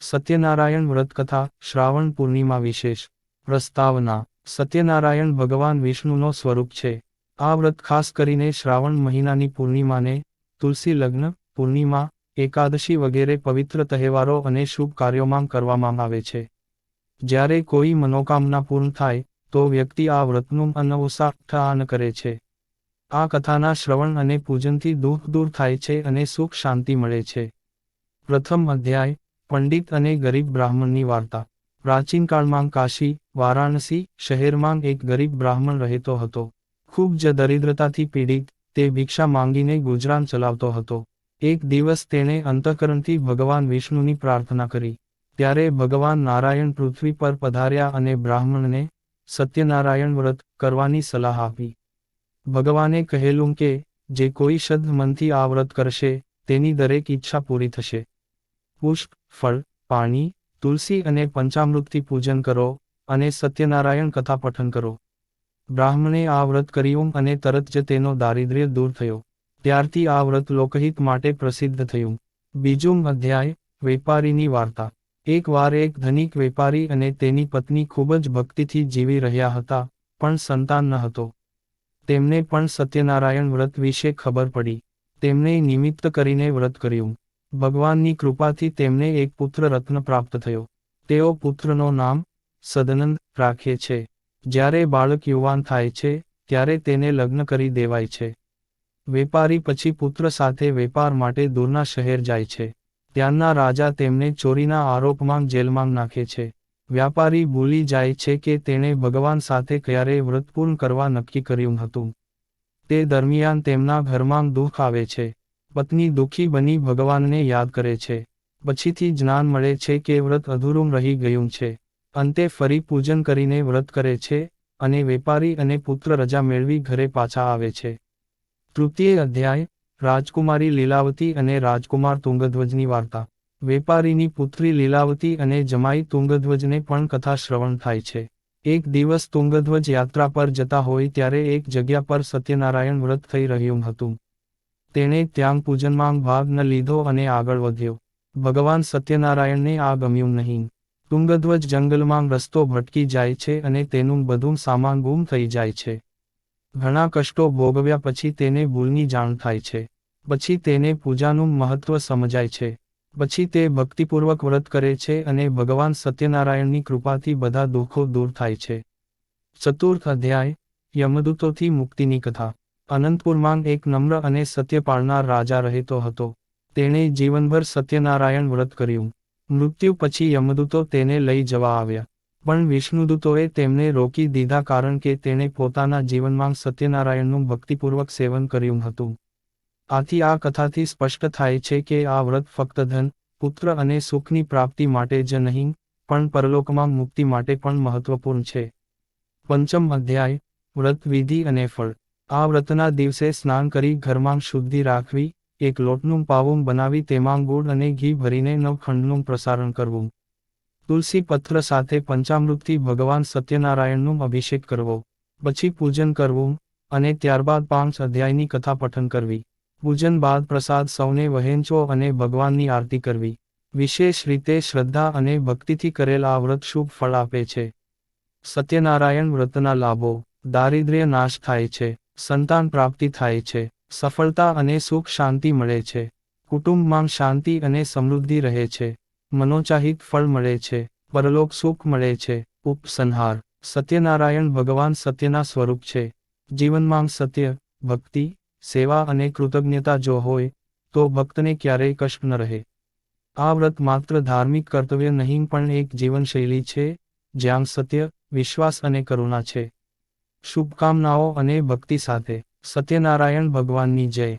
સત્યનારાયણ વ્રત કથા શ્રાવણ પૂર્ણિમા વિશેષ. પ્રસ્તાવના, સત્યનારાયણ ભગવાન વિષ્ણુનો સ્વરૂપ છે. આ વ્રત ખાસ કરીને શ્રાવણ મહિનાની પૂર્ણિમાને, તુલસી લગ્ન, પૂર્ણિમા, એકાદશી વગેરે પવિત્ર તહેવારો અને શુભ કાર્યોમાં કરવામાં આવે છે. જ્યારે કોઈ મનોકામના પૂર્ણ થાય, તો વ્યક્તિ આ વ્રતનું અનવસાન કરે છે. આ કથાના શ્રવણ અને પૂજનથી દુઃખ દૂર થાય છે અને સુખ શાંતિ મળે છે. પ્રથમ અધ્યાય પંડિત અને ગરીબ બ્રાહ્મણની વાર્તા. પ્રાચીનકાળમાં કાશી, વારાણસી શહેરમાં એક ગરીબ બ્રાહ્મણ રહેતો હતો. ખૂબ જ દરિદ્રતાથી પીડિત, તે ભિક્ષા માંગીને ગુજરાન ચલાવતો હતો. એક દિવસ તેણે અંતઃકરણથી ભગવાન વિષ્ણુની પ્રાર્થના કરી. ત્યારે ભગવાન નારાયણ પૃથ્વી પર પધાર્યા અને બ્રાહ્મણને સત્યનારાયણ વ્રત કરવાની સલાહ આપી. ભગવાને કહેલું કે, જે કોઈ શુદ્ધ મનથી આ વ્રત કરશે, તેની દરેક ઈચ્છા પૂરી થશે. પુષ્પ, ફળ, પાણી, તુલસી અને પંચામૃતથી પૂજન કરો અને સત્યનારાયણ કથા પઠન કરો. બ્રાહ્મણે આ વ્રત કર્યું અને તરત જ તેનો દારિદ્ર્ય દૂર થયો. ત્યારથી આ વ્રત લોકહિત માટે પ્રસિદ્ધ થયું. બીજું અધ્યાય, વેપારીની વાર્તા. એકવાર એક ધનિક વેપારી અને તેની પત્ની ખૂબ જ ભક્તિથી જીવી રહ્યા હતા, પણ સંતાન ન હતો. તેમને પણ સત્યનારાયણ વ્રત વિશે ખબર પડી. તેમણે નિમિત્ત કરીને વ્રત કર્યું. ભગવાનની કૃપાથી તેમને એક પુત્ર રત્ન પ્રાપ્ત થયો. તેઓ પુત્રનો નામ સદનંદ રાખે છે. જ્યારે બાળક યુવાન થાય છે, ત્યારે તેને લગ્ન કરી દેવાય છે. વેપારી પછી પુત્ર સાથે વેપાર માટે દૂરના શહેર જાય છે. ત્યાંના રાજા તેમને ચોરીના આરોપમાં જેલમાં નાખે છે. વ્યાપારી ભૂલી જાય છે કે તેણે ભગવાન સાથે ક્યારેય વ્રતપૂર્ણ કરવા નક્કી કર્યું હતું. તે દરમિયાન તેમના ઘરમાં દુઃખ આવે છે. પત્ની દુઃખી બની ભગવાનને યાદ કરે છે. પછીથી જ્ઞાન મળે છે કે વ્રત અધૂરું રહી ગયું છે. અંતે ફરી પૂજન કરીને વ્રત કરે છે અને વેપારી અને પુત્ર રજા મેળવી ઘરે પાછા આવે છે. તૃતીય અધ્યાય, રાજકુમારી લીલાવતી અને રાજકુમાર તુંગધ્વજની વાર્તા. વેપારીની પુત્રી લીલાવતી અને જમાઈ તુંગધ્વજને પણ કથા શ્રવણ થાય છે. એક દિવસ તુંગધ્વજ યાત્રા પર જતા હોય ત્યારે એક જગ્યા પર સત્યનારાયણ વ્રત થઈ રહ્યું હતું. તેણે ત્યાં પૂજનમાં ભાગ ન લીધો અને આગળ વધ્યો. ભગવાન સત્યનારાયણને આ ગમ્યું નહીં. તુંગધ્વજ જંગલમાં રસ્તો ભટકી જાય છે અને તેનું બધું સામાન ગુમ થઈ જાય છે. ઘણા કષ્ટો ભોગવ્યા પછી તેને ભૂલની જાણ થાય છે. પછી તેને પૂજાનું મહત્વ સમજાય છે. પછી તે ભક્તિપૂર્વક વ્રત કરે છે અને ભગવાન સત્યનારાયણની કૃપાથી બધા દુઃખો દૂર થાય છે. ચતુર્થ અધ્યાય યમદૂતોથી મુક્તિની કથા. અનંતપુરમાં એક નમ્ર અને સત્ય પાળનાર રાજા રહેતો હતો. તેણે જીવનભર સત્યનારાયણ વ્રત કર્યું. મૃત્યુ પછી યમદૂતો તેને લઈ જવા આવ્યા. પણ વિષ્ણુદૂતોએ તેમને રોકી દીધા કારણ કે તેણે પોતાના જીવનમાં સત્યનારાયણનું ભક્તિપૂર્વક સેવન કર્યું હતું. આથી આ કથાથી સ્પષ્ટ થાય છે કે આ વ્રત ફક્ત ધન, પુત્ર અને સુખની પ્રાપ્તિ માટે જ નહીં, પણ પરલોકમાં મુક્તિ માટે પણ મહત્વપૂર્ણ છે. પંચમ અધ્યાય, વ્રત વિધિ અને ફળ. આ વ્રતના દિવસે સ્નાન કરી ઘરમાં શુદ્ધિ રાખવી, એક લોટનું પાવું બનાવી તેમાં ગુળ અને ઘી ભરીને નવખંડનું પ્રસારણ કરવું. તુલસી પત્ર સાથે પંચામૃતથી ભગવાન સત્યનારાયણનું અભિષેક કરવો. પછી પૂજન કરવું અને ત્યારબાદ પાંચ અધ્યાયની કથા પઠન કરવી. પૂજન બાદ પ્રસાદ સૌને વહેંચવો અને ભગવાનની આરતી કરવી. વિશેષ રીતે શ્રદ્ધા અને ભક્તિથી કરેલ આ વ્રત શુભ ફળ આપે છે. સત્યનારાયણ વ્રતના લાભો. દારિદ્ર્ય નાશ થાય છે. સંતાન પ્રાપ્તિ થાય છે, સફળતા અને સુખ શાંતિ મળે છે, કુટુંબમાં શાંતિ અને સમૃદ્ધિ રહે છે મનોચાહિત ફળ મળે છે, પરલોક સુખ મળે છે ઉપસંહાર સત્યનારાયણ ભગવાન સત્યના સ્વરૂપ છે, જીવનમાં સત્ય, ભક્તિ, સેવા અને કૃતજ્ઞતા જો હોય, તો ભક્તને ક્યારેય કષ્ટ ન રહે. આ વ્રત માત્ર ધાર્મિક કર્તવ્ય નહીં પણ એક જીવનશૈલી છે, જ્યાં સત્ય, વિશ્વાસ અને કરુણા છે. શુભકામનાઓ અને ભક્તિ સાથે. સત્યનારાયણ ભગવાનની જય.